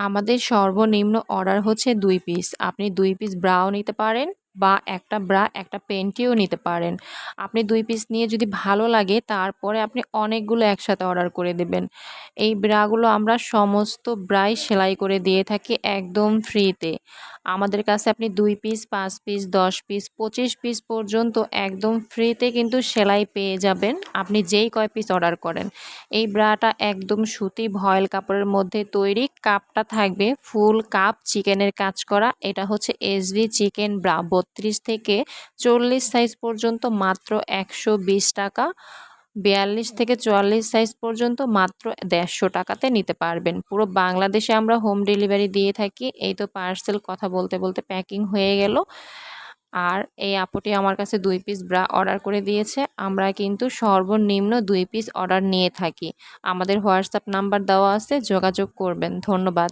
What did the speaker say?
আমাদের সর্বনিম্ন অর্ডার হচ্ছে দুই পিস। আপনি দুই পিস ব্রাও নিতে পারেন বা একটা ব্রা একটা পেন্টিও নিতে পারেন। আপনি দুই পিস নিয়ে যদি ভালো লাগে, তারপরে আপনি অনেকগুলো একসাথে অর্ডার করে দেবেন। এই ব্রাগুলো আমরা সমস্ত ব্রাই সেলাই করে দিয়ে থাকি একদম ফ্রিতে আমাদের কাছে আপনি দুই পিস পাঁচ পিস দশ পিস পঁচিশ পিস পর্যন্ত একদম ফ্রিতে কিন্তু সেলাই পেয়ে যাবেন। আপনি যেই কয় পিস অর্ডার করেন। এই ব্রাটা একদম সুতি ভয়েল কাপড়ের মধ্যে তৈরি। কাপটা থাকবে ফুল কাপ চিকেনের কাজ করা। এটা হচ্ছে এসবি চিকেন ব্রা বত্রিশ থেকে চল্লিশ সাইজ পর্যন্ত মাত্র একশো বিশ টাকা। বিয়াল্লিশ থেকে চুয়াল্লিশ সাইজ পর্যন্ত মাত্র দেড়শো টাকাতে নিতে পারবেন। পুরো বাংলাদেশে আমরা হোম ডেলিভারি দিয়ে থাকি। এই তো পার্সেল কথা বলতে বলতে প্যাকিং হয়ে গেল। আর এই আপুটি আমার কাছে দুই পিস ব্রা অর্ডার করে দিয়েছে। আমরা কিন্তু সর্বনিম্ন দুই পিস অর্ডার নিয়ে থাকি। আমাদের হোয়াটসঅ্যাপ নাম্বার দেওয়া আছে, যোগাযোগ করবেন। ধন্যবাদ।